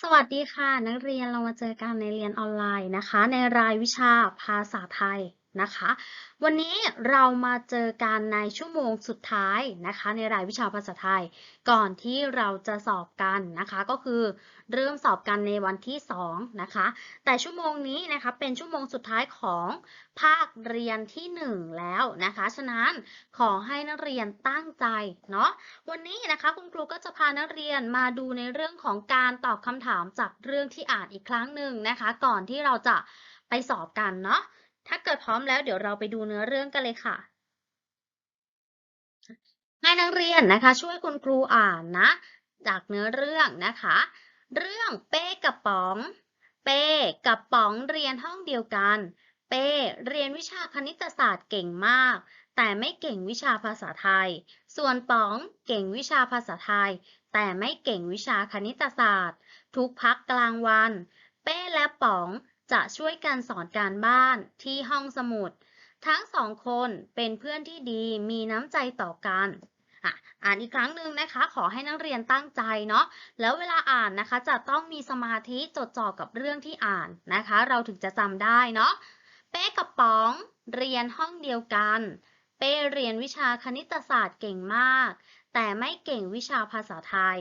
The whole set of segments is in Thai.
สวัสดีค่ะ นักเรียนเรามาเจอกันในเรียนออนไลน์นะคะ ในรายวิชาภาษาไทย นะคะ วันนี้เรามาเจอกันในชั่วโมงสุดท้ายนะคะ ในรายวิชาภาษาไทย ก่อนที่เราจะสอบกันนะคะ ก็คือเริ่มสอบกันในวันที่2นะคะ แต่ชั่วโมงนี้นะคะเป็นชั่วโมงสุดท้ายของภาคเรียนที่ 1 แล้วนะคะ ฉะนั้นขอให้นักเรียนตั้งใจเนาะ วันนี้นะคะคุณครูก็จะพานักเรียนมาดูในเรื่องของการตอบคำถามจากเรื่องที่อ่านอีกครั้งหนึ่งนะคะ ก่อนที่เราจะไปสอบกันเนาะ ถ้าเกิดพร้อมแล้วเดี๋ยวเราไปดูเนื้อเรื่องกันเลยค่ะ ให้นักเรียนนะคะ ช่วยคุณครูอ่านนะ จากเนื้อเรื่องนะคะ เรื่องเป้กับป๋อง เป้กับป๋องเรียนห้องเดียวกัน เป้เรียนวิชาคณิตศาสตร์เก่งมาก แต่ไม่เก่งวิชาภาษาไทย ส่วนป๋องเก่งวิชาภาษาไทย แต่ไม่เก่งวิชาคณิตศาสตร์ ทุกพักกลางวัน เป้และป๋อง จะช่วยกันสอนการบ้านที่ห้องสมุด ทั้งสองคนเป็นเพื่อนที่ดีมีน้ำใจต่อกันอ่านอีกครั้งหนึ่งนะคะ ขอให้นักเรียนตั้งใจเนาะแล้วเวลาอ่านนะคะ จะต้องมีสมาธิจดจ่อกับเรื่องที่อ่านนะคะ เราถึงจะจำได้เนาะเป้กับป๋องเรียนห้องเดียวกัน เป้เรียนวิชาคณิตศาสตร์เก่งมาก แต่ไม่เก่งวิชาภาษาไทย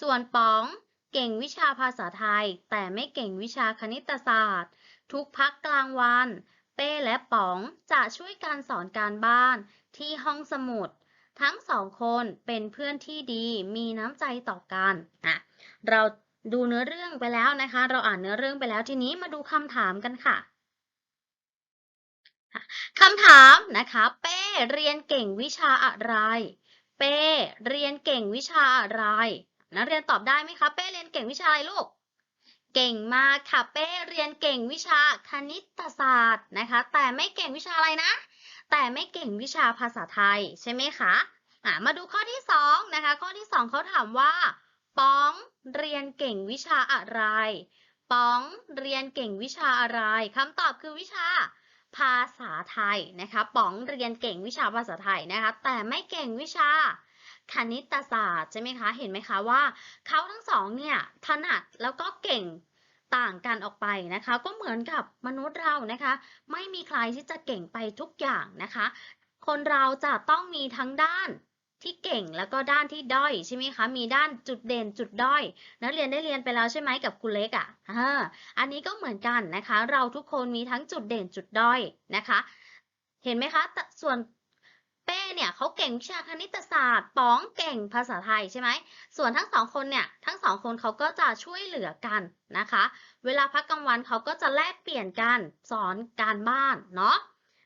ส่วนป๋อง เก่งวิชาภาษาไทย แต่ไม่เก่งวิชาคณิตศาสตร์ ทุกพักกลางวัน เป้และป๋องจะช่วยการสอนการบ้านที่ห้องสมุด ทั้งสองคนเป็นเพื่อนที่ดีมีน้ำใจต่อกันอะเราดูเนื้อเรื่องไปแล้วนะคะ เราอ่านเนื้อเรื่องไปแล้วทีนี้มาดูคำถามกันค่ะคำถามนะคะ เป้เรียนเก่งวิชาอะไร เป้เรียนเก่งวิชาอะไร นักเรียนตอบได้ไหมคะเป้เรียนเก่งวิชาอะไรลูก เก่งมากค่ะเป้เรียนเก่งวิชาคณิตศาสตร์นะคะ แต่ไม่เก่งวิชาอะไรนะ แต่ไม่เก่งวิชาภาษาไทยใช่ไหมคะะมาดูข้อที่สองนะคะ ข้อที่สองเขาถามว่าป๋องเรียนเก่งวิชาอะไรป๋องเรียนเก่งวิชาอะไรคำตอบคือวิชาภาษาไทยนะคะป๋องเรียนเก่งวิชาภาษาไทยนะคะ แต่ไม่เก่งวิชา คณิตศาสตร์ใช่ไหมคะ เห็นไหมคะว่าเขาทั้งสองเนี่ยถนัดแล้วก็เก่งต่างกันออกไปนะคะ ก็เหมือนกับมนุษย์เรานะคะ ไม่มีใครที่จะเก่งไปทุกอย่างนะคะ คนเราจะต้องมีทั้งด้านที่เก่งแล้วก็ด้านที่ด้อยใช่ไหมคะ มีด้านจุดเด่นจุดด้อย นักเรียนได้เรียนไปแล้วใช่ไหมกับคุณเล็กอะอ่าอันนี้ก็เหมือนกันนะคะ เราทุกคนมีทั้งจุดเด่นจุดด้อยนะคะ เห็นไหมคะ ส่วน เป้เนี่ยเขาเก่งวิชาคณิตศาสตร์ป๋องเก่งภาษาไทยใช่ไหม ส่วนทั้งสองคนเนี่ย ทั้งสองคนเขาก็จะช่วยเหลือกันนะคะ เวลาพักกลางวันเขาก็จะแลกเปลี่ยนกันสอนการบ้านเนาะ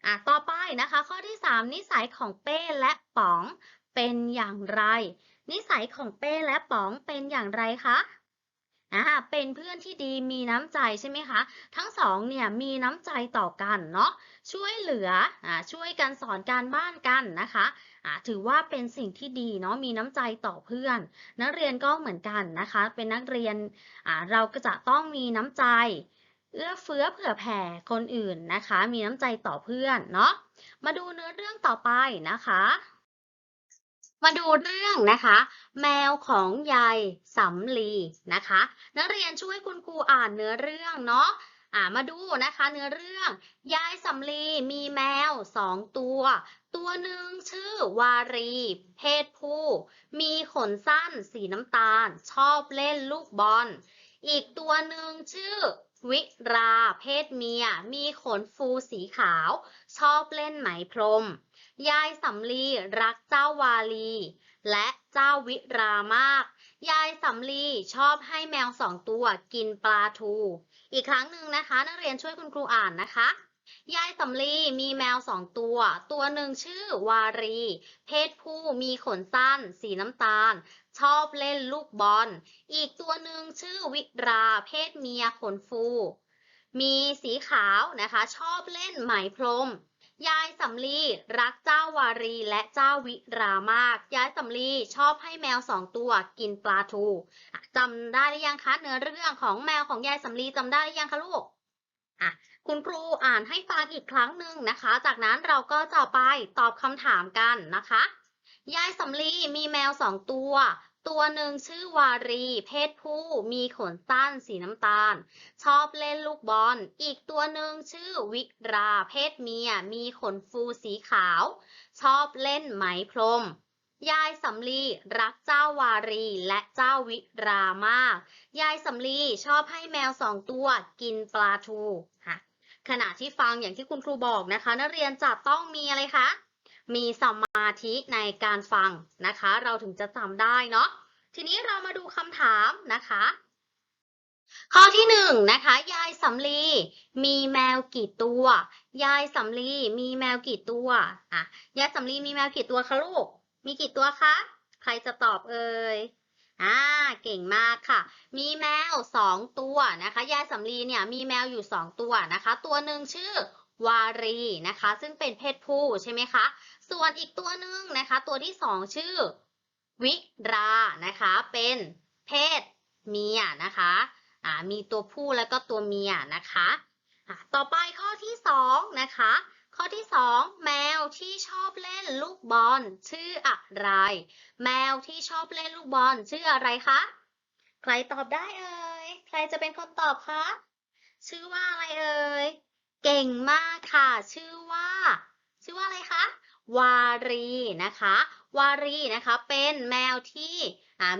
อะ ต่อไปนะคะ ข้อที่ 3 นิสัยของเป้และป๋องเป็นอย่างไร นิสัยของเป้และป๋องเป็นอย่างไรคะ อ่าเป็นเพื่อนที่ดีมีน้ำใจใช่ไหมคะ ทั้งสองเนี่ยมีน้ำใจต่อกันเนาะช่วยเหลืออ่าช่วยกันสอนการบ้านกันนะคะอ่าถือว่าเป็นสิ่งที่ดีเนาะมีน้ำใจต่อเพื่อน นักเรียนก็เหมือนกันนะคะ เป็นนักเรียนอ่าเราก็จะต้องมีน้ำใจ เอื้อเฟื้อเผื่อแผ่คนอื่นนะคะ มีน้ำใจต่อเพื่อนเนาะมาดูเนื้อเรื่องต่อไปนะคะ มาดูเรื่องนะคะ แมวของยายสำลีนะคะ นักเรียนช่วยคุณครูอ่านเนื้อเรื่องเนาะอ่ามาดูนะคะเนื้อเรื่อง ยายสำลีมีแมวสองตัว ตัวหนึ่งชื่อวารี เพศผู้ มีขนสั้นสีน้ำตาล ชอบเล่นลูกบอล อีกตัวหนึ่งชื่อ วิรา เพศเมีย มีขนฟูสีขาว ชอบเล่นไหมพรม ยายสำลีรักเจ้าวาลี และเจ้าวิรามาก ยายสำลีชอบให้แมวสองตัวกินปลาทู อีกครั้งหนึ่งนะคะ นักเรียนช่วยคุณครูอ่านนะคะ ยายสำลีมีแมวสองตัว ตัวหนึ่งชื่อวารี เพศผู้มีขนสั้น สีน้ำตาล ชอบเล่นลูกบอล อีกตัวหนึ่งชื่อวิรา เพศเมียขนฟู มีสีขาวนะคะ ชอบเล่นไหมพรม ยายสำลีรักเจ้าวารีและเจ้าวิรามาก ยายสำลีชอบให้แมวสองตัวกินปลาทูจำได้หรือยังคะเนื้อเรื่องของแมวของยายสำลีจำได้หรือยังคะลูกอะคุณครูอ่านให้ฟังอีกครั้งหนึ่งนะคะ จากนั้นเราก็จะไปตอบคำถามกันนะคะ ยายสำลีมีแมวสองตัว ตัวหนึ่งชื่อวารี เพศผู้มีขนสั้นสีน้ำตาล ชอบเล่นลูกบอล อีกตัวหนึ่งชื่อวิรา เพศเมีย มีขนฟูสีขาว ชอบเล่นไหมพรม ยายสำลีรักเจ้าวารีและเจ้าวิรามาก ยายสำลีชอบให้แมวสองตัวกินปลาทูขณะที่ฟังอย่างที่คุณครูบอกนะคะ นักเรียนจะต้องมีอะไรคะ มีสมาธิในการฟังนะคะ เราถึงจะจำได้เนาะทีนี้เรามาดูคำถามนะคะ ข้อที่หนึ่งนะคะ ยายสำลีมีแมวกี่ตัว ยายสำลีมีแมวกี่ตัวอะยายสำลีมีแมวกี่ตัวคะลูก มีกี่ตัวคะ ใครจะตอบเอ่ยอ่าเก่งมากค่ะ มีแมวสองตัวนะคะ ยายสำลีเนี่ยมีแมวอยู่สองตัวนะคะ ตัวหนึ่งชื่อ วารีนะคะ ซึ่งเป็นเพศผู้ใช่ไหมคะ ส่วนอีกตัวหนึ่งนะคะ ตัวที่สองชื่อ วิรานะคะ เป็นเพศเมียนะคะอ่ามีตัวผู้แล้วก็ตัวเมียนะคะะต่อไปข้อที่สองนะคะ ข้อที่สองแมวที่ชอบเล่นลูกบอลชื่ออะไร แมวที่ชอบเล่นลูกบอลชื่ออะไรคะ ใครตอบได้เอ่ย ใครจะเป็นคนตอบคะ ชื่อว่าอะไรเอ่ย เก่งมากค่ะ ชื่อว่า ชื่อว่าอะไรคะ วารีนะคะ วารีนะคะ เป็นแมวที่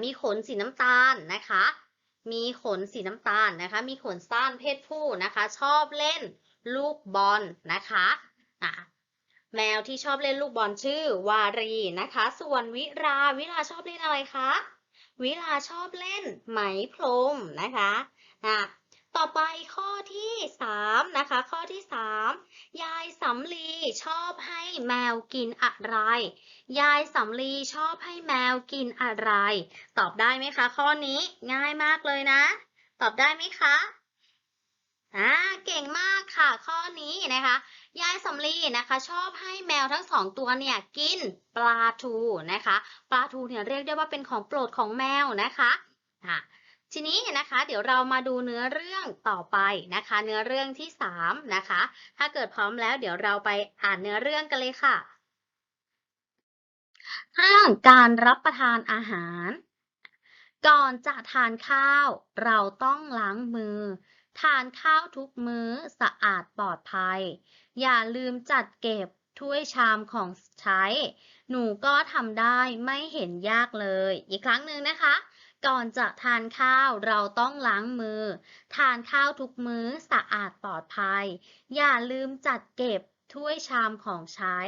มีขนสีน้ำตาลนะคะ มีขนสีน้ำตาลนะคะ มีขนสั้นเพศผู้นะคะ ชอบเล่นลูกบอลนะคะะแมวที่ชอบเล่นลูกบอลชื่อวารีนะคะ ส่วนวิรา วิราชอบเล่นอะไรคะ วิราชอบเล่นไหมพรมนะคะอะ ต่อไปข้อที่สามนะคะ ข้อที่สามยายสำลีชอบให้แมวกินอะไร ยายสำลีชอบให้แมวกินอะไร ตอบได้ไหมคะ ข้อนี้ง่ายมากเลยนะ ตอบได้ไหมคะอ่าเก่งมากค่ะ ข้อนี้นะคะ ยายสำลีนะคะ ชอบให้แมวทั้งสองตัวเนี่ยกินปลาทูนะคะ ปลาทูเนี่ยเรียกได้ว่าเป็นของโปรดของแมวนะคะอะ ทีนี้นะคะ เดี๋ยวเรามาดูเนื้อเรื่องต่อไปนะคะ เนื้อเรื่องที่สามนะคะ ถ้าเกิดพร้อมแล้วเดี๋ยวเราไปอ่านเนื้อเรื่องกันเลยค่ะ เรื่องการรับประทานอาหาร ก่อนจะทานข้าว เราต้องล้างมือ ทานข้าวทุกมื้อสะอาดปลอดภัย อย่าลืมจัดเก็บถ้วยชามของใช้ หนูก็ทำได้ไม่เห็นยากเลย อีกครั้งหนึ่งนะคะ ก่อนจะทานข้าวเราต้องล้างมือ ทานข้าวทุกมื้อสะอาดปลอดภัย อย่าลืมจัดเก็บถ้วยชามของใช้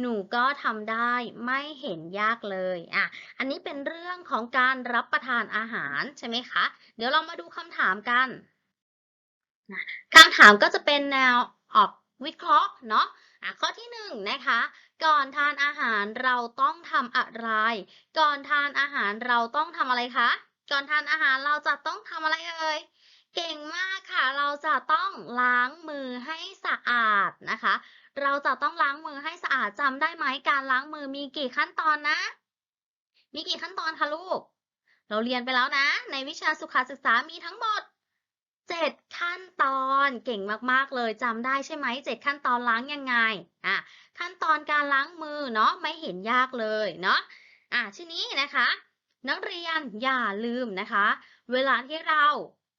หนูก็ทำได้ไม่เห็นยากเลยอะอันนี้เป็นเรื่องของการรับประทานอาหารใช่ไหมคะ เดี๋ยวเรามาดูคำถามกันคำถามก็จะเป็นแนวออกวิเคราะห์เนาะ ข้อที่หนึ่งนะคะ ก่อนทานอาหารเราต้องทำอะไร ก่อนทานอาหารเราต้องทำอะไรคะ ก่อนทานอาหารเราจะต้องทำอะไรเอ่ย เก่งมากค่ะ เราจะต้องล้างมือให้สะอาดนะคะ เราจะต้องล้างมือให้สะอาดจำได้ไหมการล้างมือมีกี่ขั้นตอนนะ มีกี่ขั้นตอนคะลูก เราเรียนไปแล้วนะ ในวิชาสุขศึกษามีทั้งหมดเจ็ด ตอนเก่งมากๆเลยจำได้ใช่ไหมเจ็ดขั้นตอนล้างยังไงอะขั้นตอนการล้างมือเนาะไม่เห็นยากเลยเนาะอะทีนี้นะคะ นักเรียนอย่าลืมนะคะ เวลาที่เรา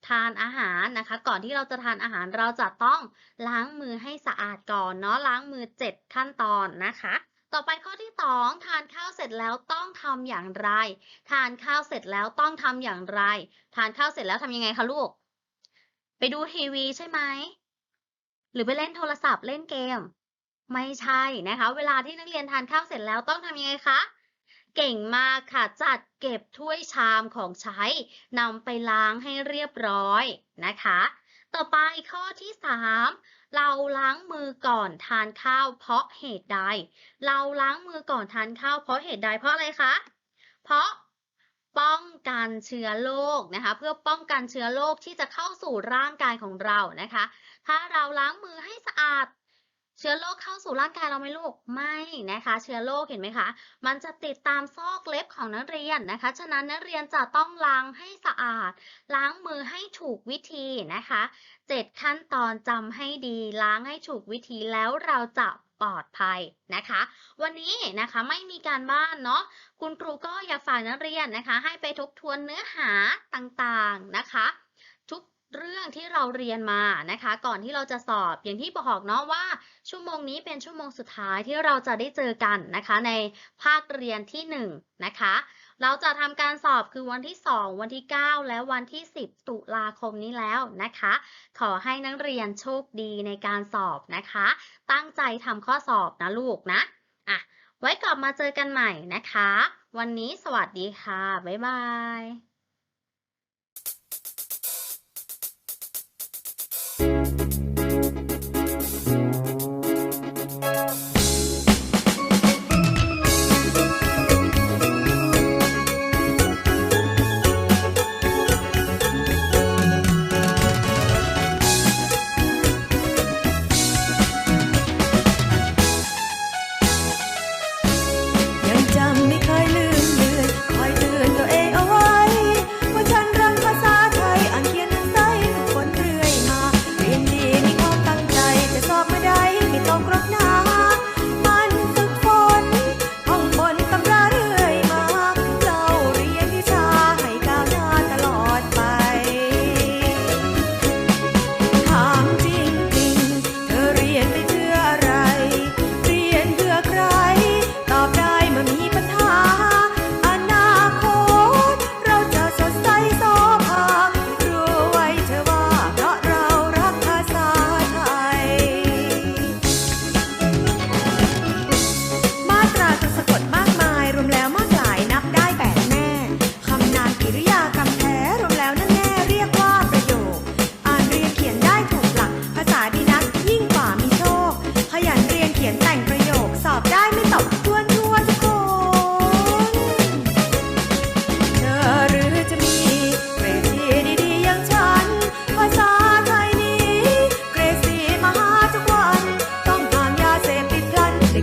ทานอาหารนะคะ ก่อนที่เราจะทานอาหารเราจะต้องล้างมือให้สะอาดก่อนเนาะล้างมือเจ็ดขั้นตอนนะคะ ต่อไปข้อที่สองทานข้าวเสร็จแล้วต้องทำอย่างไร ทานข้าวเสร็จแล้วต้องทำอย่างไร ทานข้าวเสร็จแล้วทำยังไงคะลูก ไปดูทีวีใช่ไหม หรือไปเล่นโทรศัพท์เล่นเกม ไม่ใช่นะคะ เวลาที่นักเรียนทานข้าวเสร็จแล้วต้องทำยังไงคะเก่งมากค่ะ จัดเก็บถ้วยชามของใช้นำไปล้างให้เรียบร้อยนะคะ ต่อไปข้อที่สามเราล้างมือก่อนทานข้าวเพราะเหตุใด เราล้างมือก่อนทานข้าวเพราะเหตุใดเพราะอะไรคะ เพราะ ป้องกันเชื้อโรคนะคะ เพื่อป้องกันเชื้อโรคที่จะเข้าสู่ร่างกายของเรานะคะ ถ้าเราล้างมือให้สะอาด เชื้อโรคเข้าสู่ร่างกายเราไหมลูกไม่นะคะ เชื้อโรคเห็นไหมคะ มันจะติดตามซอกเล็บของนักเรียนนะคะ ฉะนั้นนักเรียนจะต้องล้างให้สะอาด ล้างมือให้ถูกวิธีนะคะเจ็ดขั้นตอนจำให้ดีล้างให้ถูกวิธีแล้วเราจะ ปลอดภัยนะคะ วันนี้นะคะไม่มีการบ้านเนาะคุณครูก็อยากฝากนักเรียนนะคะ ให้ไปทบทวนเนื้อหาต่างๆนะคะ ทุกเรื่องที่เราเรียนมานะคะ ก่อนที่เราจะสอบอย่างที่บอกเนาะว่า ชั่วโมงนี้เป็นชั่วโมงสุดท้ายที่เราจะได้เจอกันนะคะ ในภาคเรียนที่1นงนะคะ เราจะทำการสอบคือวันที่ 2 วันที่ 9 และวันที่ 10 ตุลาคมนี้แล้วนะคะ ขอให้นักเรียนโชคดีในการสอบนะคะ ตั้งใจทำข้อสอบนะลูกนะอะไว้กลับมาเจอกันใหม่นะคะ วันนี้สวัสดีค่ะ บ๊ายบาย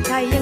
Hey.